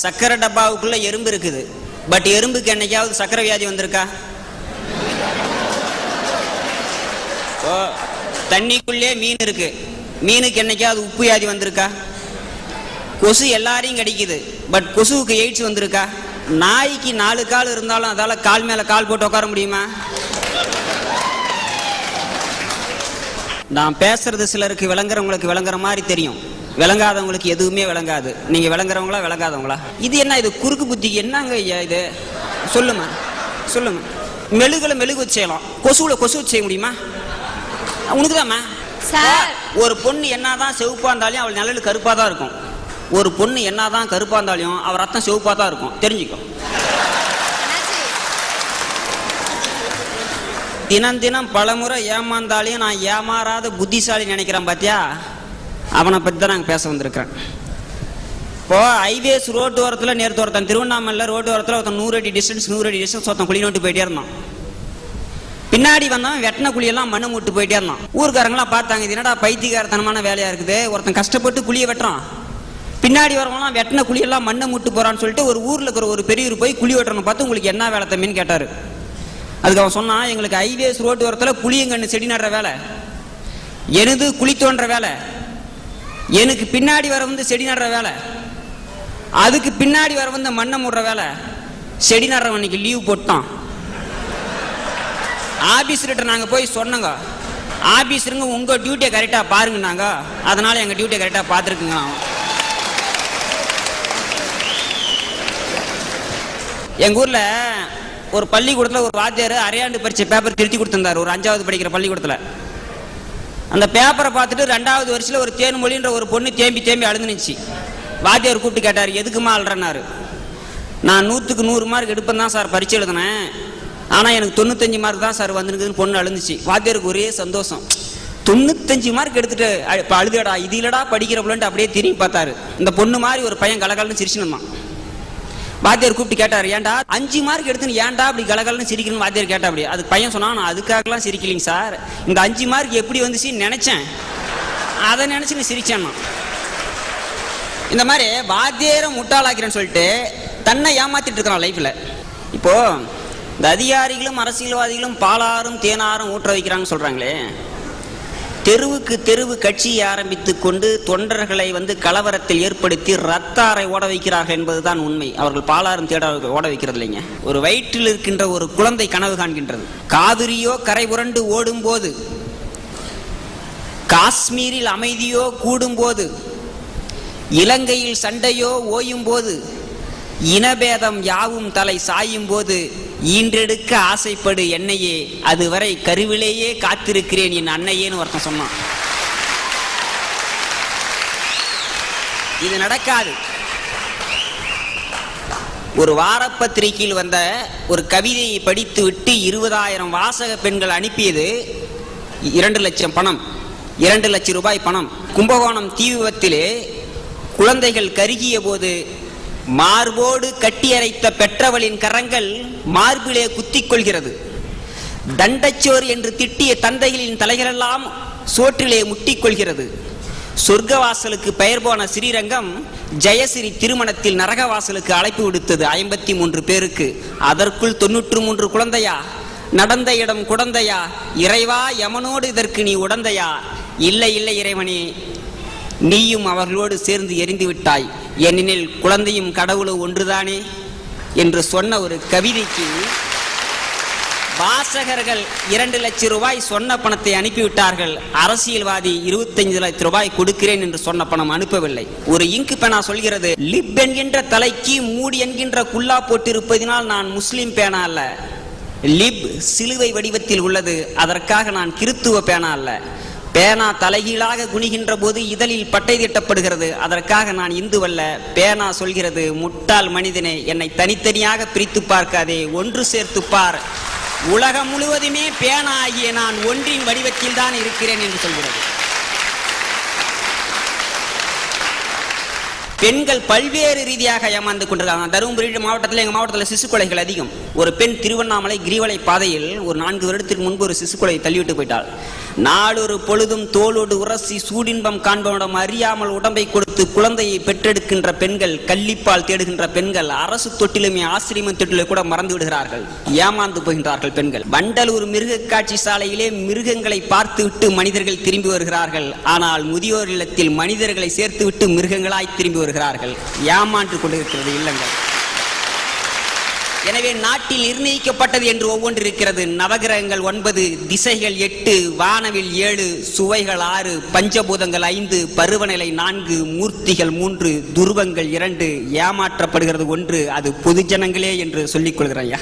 சக்கரை டப்பாவுக்குள்ள எறும்பு இருக்குது. பட் எறும்புக்கு என்னைக்காவது சக்கரை வியாதி வந்திருக்கா? ஓ தண்ணிக்குள்ளே மீன் இருக்கு. மீனுக்கு என்னைக்காவது உப்பு வியாதி வந்திருக்கா? கொசு எல்லாரையும் கடிக்குது. பட் கொசுவுக்கு எய்ட்ஸ் வந்திருக்கா? நாய்க்கு நாலு கால் இருந்தாலும் அதால கால் மேல கால் போட்டு உட்கார முடியுமா? நான் பேசுறது சிலருக்கு விளங்குறவங்களுக்கு விளங்குற மாதிரி தெரியும். விளங்காதவங்களுக்கு எதுவுமே விளங்காது. நீங்க விளங்குறவங்களா விளங்காதவங்களா? இது என்ன இது? குறுக்கு புத்தி. என்னங்க ஐயா இது? சொல்லுமா சொல்லுங்க. மெழுகுல மெழுகு செய்யலாம். கொசுவுல கொசு செய்ய முடியுமா? உனக்குதாம்மா? சார். ஒரு பொண்ணு என்னதான் செவப்பா இருந்தாலும் அவள் நிழல் கருப்பா தான் இருக்கும். ஒரு பொண்ணு என்னதான் கருப்பா இருந்தாலும் அவள் ரத்தம் செவப்பா தான் இருக்கும். தெரிஞ்சுக்கோ. தினம் தினம் பலமுறை ஏமாந்தாலையும் நான் ஏமாறாத புத்திசாலி நினைக்கிறேன் பாத்தியா? அவனை பற்றி தான் நாங்கள் பேச வந்திருக்கிறேன். இப்போது ஹைவேஸ் ரோட்டு ஓரத்தில் நேரத்து ஒருத்தன் திருவண்ணாமலையில் ரோட்டு ஓரத்தில் ஒருத்தன் நூறு அடி டிஸ்டன்ஸ் நூறு அடி டிஸ்டன்ஸ் ஒருத்தன் குழி நோட்டு போயிட்டே இருந்தான். பின்னாடி வந்தவன் வெட்டின குழியெல்லாம் மண்ணு மூட்டு போயிட்டே இருந்தான். ஊருக்காரங்களாம் பார்த்தாங்க இது என்னடா பைத்தியகாரத்தனமான வேலையாக இருக்குது? ஒருத்தன் கஷ்டப்பட்டு குழியை வெட்டுறான். பின்னாடி வரவங்களாம் வெட்டின குழியெல்லாம் மண்ணை மூட்டு போகிறான்னு சொல்லிட்டு ஒரு ஊரில் இருக்கிற ஒரு பெரியவர் போய் குழி வெட்டணும் பார்த்து உங்களுக்கு என்ன வேலை தம்பின்னு கேட்டார். அதுக்கு அவன் சொன்னான் எங்களுக்கு ஹைவேஸ் ரோட்டு ஓரத்தில் புளியங்கண்ணு செடி நடுற வேலை. எனது குழி தோன்ற வேலை. எனக்கு பின்னாடி வர வந்து செடி நடுற வேலை. அதுக்கு பின்னாடி வர வந்து மண்ணை மூடுற வேலை. செடி நடுறவன் இன்னைக்கு லீவ் போட்டான். ஆபீஸ்கிட்ட நாங்கள் போய் சொன்னோங்க. ஆபீஸருங்க உங்கள் டியூட்டியை கரெக்டா பாருங்கன்னாங்க. அதனால எங்கள் டியூட்டியை கரெக்டாக பார்த்துருக்குங்க எங்கள் ஊரில் ஒரு பள்ளிக்கூடத்தில் ஒரு வாத்தியார் அரையாண்டு பரீட்சை பேப்பர் திருத்தி கொடுத்துருந்தார். ஒரு அஞ்சாவது படிக்கிற பள்ளிக்கூடத்தில். அந்த பேப்பரை பார்த்துட்டு ரெண்டாவது வருஷத்தில் ஒரு தேன்மொழின்ற ஒரு பொண்ணு தேம்பி தேம்பி அழுதுனுச்சு வாத்தியார் கூப்பிட்டு கேட்டார் எதுக்குமா அழுறனாரு நான் நூற்றுக்கு நூறு மார்க் எடுப்பேன் தான் சார் பரீட்சை எழுதினேன். ஆனால் எனக்கு தொண்ணூத்தஞ்சு மார்க் தான் சார் வந்துருக்குதுன்னு பொண்ணு அழுந்துச்சு. வாத்தியாருக்கு ஒரே சந்தோஷம். தொண்ணூத்தஞ்சு மார்க் எடுத்துட்டு இப்போ அழுதுடா இது இல்லடா படிக்கிற பிள்ளைன்ட்டு அப்படியே திரும்பி பார்த்தாரு. இந்த பொண்ணு மாதிரி ஒரு பையன் கலகலன்னு சிரிச்சினுமா வாத்தியார் கூப்பிட்டு கேட்டார் ஏன்டா? அஞ்சு மார்க் எடுத்துன்னு ஏன்டா அப்படி கலகலன்னு சிரிக்கணும்னு வாத்தியார் கேட்டா அப்படி? அதுக்கு பையன் சொன்னா நான் அதுக்காகலாம் சிரிக்கலைங்க சார். இந்த அஞ்சு மார்க் எப்படி வந்துச்சுன்னு நினைச்சேன். அதை நினைச்சு நீ சிரிச்சேன் நான். இந்த மாதிரி வாத்தியாரை முட்டாளாக்கிறேன்னு சொல்லிட்டு தன்னை ஏமாத்திட்டு இருக்கிறான் லைஃப்ல இப்போ இந்த அதிகாரிகளும் அரசியல்வாதிகளும் பாலாரும் தேனாரும் ஊற்ற வைக்கிறாங்கன்னு சொல்றாங்களே தெருவுக்கு தெருவு கட்சியை ஆரம்பித்துக் கொண்டு தொண்டர்களை வந்து கலவரத்தில் ஏற்படுத்தி ரத்தாரை ஓட வைக்கிறார்கள் என்பதுதான் உண்மை. அவர்கள் பாலாறும் தேட ஓட வைக்கிறது இல்லைங்க. ஒரு வயிற்றில் இருக்கின்ற ஒரு குழந்தை கனவு காண்கின்றது. காவிரியோ கரை புரண்டு ஓடும் போது காஷ்மீரில் அமைதியோ கூடும்போது இலங்கையில் சண்டையோ ஓயும் போது இனபேதம் யாவும் தலை சாயும் போது ஈன்றெடுக்க ஆசைப்படு என்னையே அதுவரை கருவிலேயே காத்திருக்கிறேன் என் அன்னையேன்னு ஒருத்தன் சொன்னான். இது நடக்காது. ஒரு வாரப்பத்திரிகையில் வந்த ஒரு கவிதையை படித்துவிட்டு இருபதாயிரம் வாசக பெண்கள் அனுப்பியது இரண்டு லட்சம் பணம் இரண்டு லட்சம் ரூபாய் பணம். கும்பகோணம் தீ விபத்திலே குழந்தைகள் கருகிய போது மார்போடு கட்டியரைத்த பெற்றவளின் கரங்கள் மார்பிலே குத்திக் கொள்கிறது. தண்டச்சோர் என்று திட்டிய தந்தைகளின் தலைகளெல்லாம் சோற்றிலே முட்டிக்கொள்கிறது சொர்க்கவாசலுக்கு பெயர் போன ஸ்ரீரங்கம் ஜெயஸ்ரீ திருமணத்தில் நரகவாசலுக்கு அழைப்பு விடுத்தது ஐம்பத்தி மூன்று பேருக்கு. அதற்குள் தொன்னூற்று மூன்று குழந்தையா? நடந்த இடம் குழந்தையா இறைவா யமனோடு இதற்கு நீ உடந்தையா? இல்லை இல்லை இறைவனே நீயும் அவர்களோடு சேர்ந்து எரிந்து விட்டாய். ஏனெனில் குழந்தையும் கடவுளும் ஒன்றுதானே? என்று சொன்ன ஒரு கவிதைக்கு வாசகர்கள் இரண்டு லட்சம் ரூபாய் சொன்ன பணத்தை அனுப்பிவிட்டார்கள். அரசியல்வாதி இருபத்தஞ்சு லட்சம் ரூபாய் கொடுக்கிறேன் என்று சொன்ன பணம் அனுப்பவில்லை. ஒரு இங்கு பேனா சொல்கிறது லிப் என்கின்ற தலைக்கு மூடி என்கின்ற குல்லா போட்டிருப்பதினால் நான் முஸ்லீம் பேனா அல்ல. லிப் சிலுவை வடிவத்தில் உள்ளது. அதற்காக நான் கிறித்துவ பேனா அல்ல. பேனா தலைகீழாக குனிகின்ற போது இதழில் பட்டை தீட்டப்படுகிறது. அதற்காக நான் இந்துவல்ல பேனா சொல்கிறது முட்டாள் மனிதனே என்னை தனித்தனியாக பிரித்து பார்க்காதே ஒன்று சேர்த்து பார். உலகம் முழுவதுமே பேனா ஆகிய நான் ஒன்றின் வடிவத்தில் தான் இருக்கிறேன் என்று சொல்கிறது. பெண்கள் பல்வேறு ரீதியாக ஏமாந்து கொண்டிருக்காங்க தருமபுரி மாவட்டத்தில் எங்கள் மாவட்டத்தில் சிசு கொலைகள் அதிகம். ஒரு பெண் திருவண்ணாமலை கிரிவலை பாதையில் ஒரு நான்கு வருடத்திற்கு முன்பு ஒரு சிசு கொலை தள்ளிவிட்டு போயிட்டாள். நாளொரு பொழுதும் தோளோடு உரசி சூடின்பம் காண்பவனிடம் அறியாமல் உடம்பை கொடுத்து குழந்தையை பெற்றெடுக்கின்ற பெண்கள் கள்ளிப்பால் தேடுகின்ற பெண்கள் அரசு தொட்டிலுமே ஆசிரியம தொட்டிலே கூட மறந்து விடுகிறார்கள். ஏமாந்து போகின்றார்கள் பெண்கள். வண்டலூர் மிருக காட்சி சாலையிலே மிருகங்களை பார்த்துவிட்டு மனிதர்கள் திரும்பி வருகிறார்கள். ஆனால் முதியோர் இல்லத்தில் மனிதர்களை சேர்த்துவிட்டு மிருகங்களாய் திரும்பி வருகிறார்கள். ஏமாண்டு கொண்டிருக்கிறது இல்லங்கள். எனவே நாட்டில் நிர்ணயிக்கப்பட்டது என்று ஒவ்வொன்று இருக்கிறது நவகிரகங்கள் ஒன்பது திசைகள் எட்டு வானவில் ஏழு சுவைகள் ஆறு பஞ்சபூதங்கள் ஐந்து பருவநிலை நான்கு மூர்த்திகள் மூன்று துருவங்கள் இரண்டு ஏமாற்றப்படுகிறது ஒன்று அது பொதுஜனங்களே என்று சொல்லிக் கொள்கிறேன் ஐயா.